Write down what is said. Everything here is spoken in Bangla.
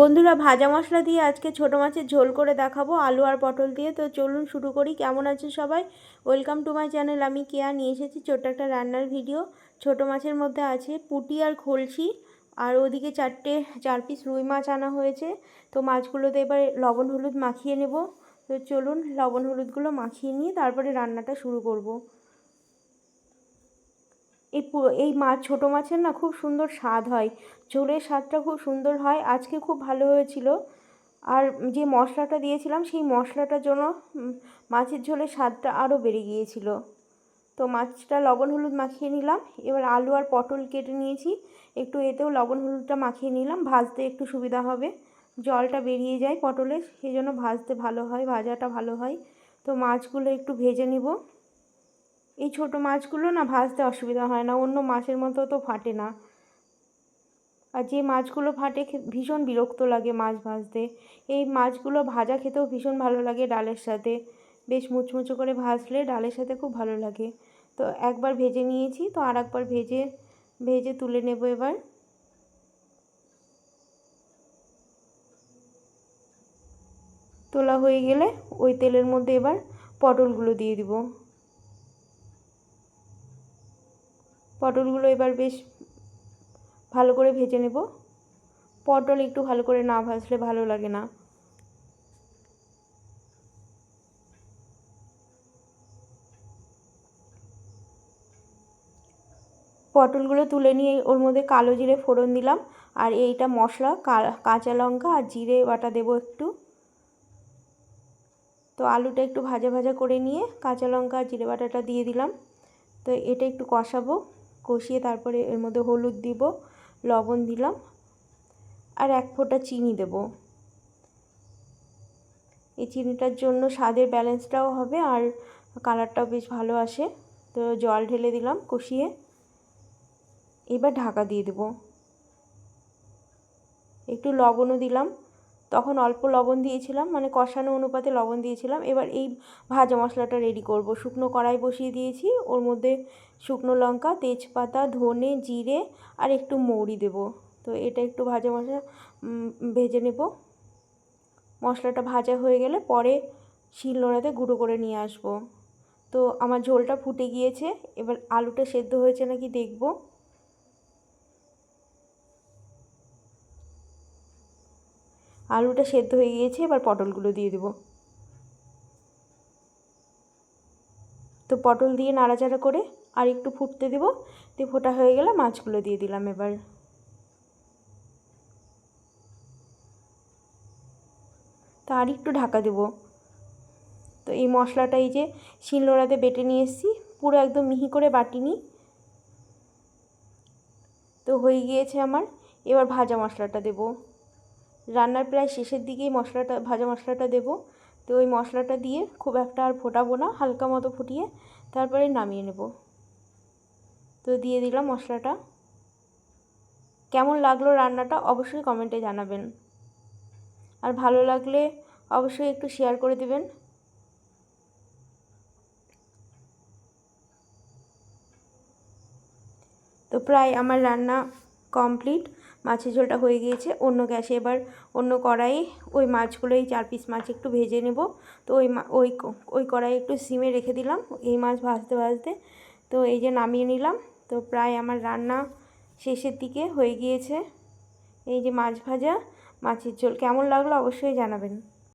বন্ধুরা, ভাজা মশলা দিয়ে আজকে ছোটো মাছের ঝোল করে দেখাবো, আলু আর পটল দিয়ে। তো চলুন শুরু করি। কেমন আছে সবাই? ওয়েলকাম টু মাই চ্যানেল আমি কেয়া। নিয়ে এসেছি ছোট্ট একটা রান্নার ভিডিও ছোটো মাছের মধ্যে আছে পুটি আর খলসি। আর ওদিকে চারটে, চার পিস রুই মাছ আনা হয়েছে। তো মাছগুলোতে এবার লবণ, হলুদ মাখিয়ে নেব। তো চলুন লবণ, হলুদগুলো মাখিয়ে নিয়ে তারপরে রান্নাটা শুরু করব। এই পুরো এই মাছ ছোটো মাছের না খুব সুন্দর স্বাদ হয়। ঝোলের স্বাদটা খুব সুন্দর হয়। আজকে খুব ভালো হয়েছিল। আর যে মশলাটা দিয়েছিলাম, সেই মশলাটার জন্য মাছের ঝোলের স্বাদটা আরও বেড়ে গিয়েছিল। তো মাছটা লবণ হলুদ মাখিয়ে নিলাম। এবার আলু আর পটল কেটে নিয়েছি। একটু এতেও লবণ হলুদটা মাখিয়ে নিলাম। ভাজতে একটু সুবিধা হবে। জলটা বেরিয়ে যায় পটলের, সেই জন্য ভাজতে ভালো হয়, ভাজাটা ভালো হয়। তো মাছগুলো একটু ভেজে নিব। এই ছোট মাছগুলো না ভাজতে অসুবিধা হয় না, অন্য মাছের মতো তো ফাটে না। আর যে মাছগুলো ফাটে ভীষণ বিরক্ত লাগে মাছ ভাজতে। এই মাছগুলো ভাজা খেতেও ভীষণ ভালো লাগে ডালের সাথে। বেশ মুচমুচো করে ভাজলে ডালের সাথে খুব ভালো লাগে। তো একবার ভেজে নিয়েছি, তো আর একবার ভেজে ভেজে তুলে নেব এবার। তোলা হয়ে গেলে ওই তেলের মধ্যে এবার পটলগুলো দিয়ে দিব। পটলগুলো এবার বেশ ভালো করে ভেজে নেব। পটল একটু ভালো করে না ভাজলে ভালো লাগে না। পটলগুলো তুলে নিয়ে ওর মধ্যে কালো জিরে ফোড়ন দিলাম। আর এইটা মশলা কাঁচা লঙ্কা আর জিরে বাটা দেবো একটু। তো আলুটা একটু ভাজা ভাজা করে নিয়ে কাঁচা লঙ্কা আর জিরে বাটাটা দিয়ে দিলাম। তো এটা একটু কষাবো। কষিয়ে তারপরে এর মধ্যে হলুদ দিব, লবণ দিলাম, আর এক ফোঁটা চিনি দেব। এই চিনিটার জন্য স্বাদের ব্যালেন্সটাও হবে আর কালারটাও বেশ ভালো আসে। তো জল ঢেলে দিলাম কষিয়ে। এবার ঢাকা দিয়ে দেব। একটু লবণও দিলাম। তখন অল্প লবণ দিয়েছিলাম মানে কষানো অনুপাতে লবণ দিয়েছিলাম। এবার এই ভাজা মশলাটা রেডি করব। শুকনো কড়াই বসিয়ে দিয়েছি। ওর মধ্যে শুকনো লঙ্কা, তেজপাতা, ধনে, জিরে আর একটু মৌরি দেব। তো এটা একটু ভাজা মশলা ভেজে নেব। মশলাটা ভাজা হয়ে গেলে পরে শিলনোড়াতে গুঁড়ো করে নিয়ে আসব। তো আমার ঝোলটা ফুটে গিয়েছে। এবার আলুটা সেদ্ধ হয়েছে নাকি দেখব। আলুটা সেদ্ধ হয়ে গিয়েছে, এবার পটলগুলো দিয়ে দেবো। তো পটল দিয়ে নাড়াচাড়া করে আর একটু ফুটতে দেবো, দিয়ে ফোটা হয়ে গেলে মাছগুলো দিয়ে দিলাম এবার। তো আর একটু ঢাকা দেবো। তো এই মশলাটা এই যে শিলনোড়াতে বেটে নিয়ে এসেছি, পুরো একদম মিহি করে বাটিনি। তো হয়ে গিয়েছে আমার, এবার ভাজা মশলাটা দেবো। রান্নার প্রায় শেষের দিকেই মশলাটা, ভাজা মশলাটা দেবো। তো ওই মশলাটা দিয়ে খুব একটা আর ফোটাবো না, হালকা মতো ফুটিয়ে তারপরে নামিয়ে নেব। তো দিয়ে দিলাম মশলাটা। কেমন লাগল রান্নাটা অবশ্যই কমেন্টে জানাবেন। আর ভালো লাগলে অবশ্যই একটু শেয়ার করে দেবেন। তো প্রায় আমার রান্না কমপ্লিট। মাছের ঝোলটা হয়ে গিয়েছে। অন্য গ্যাসে এবার অন্য কড়াই ওই মাছগুলো, এই চার পিস মাছ একটু ভেজে নেব। তো ওই ওই ওই কড়াই একটু সিমে রেখে দিলাম। এই মাছ ভাজতে ভাজতে তো এই যে নামিয়ে নিলাম। তো প্রায় আমার রান্না শেষের দিকে হয়ে গিয়েছে। এই যে মাছ ভাজা, মাছের ঝোল। কেমন লাগল অবশ্যই জানাবেন।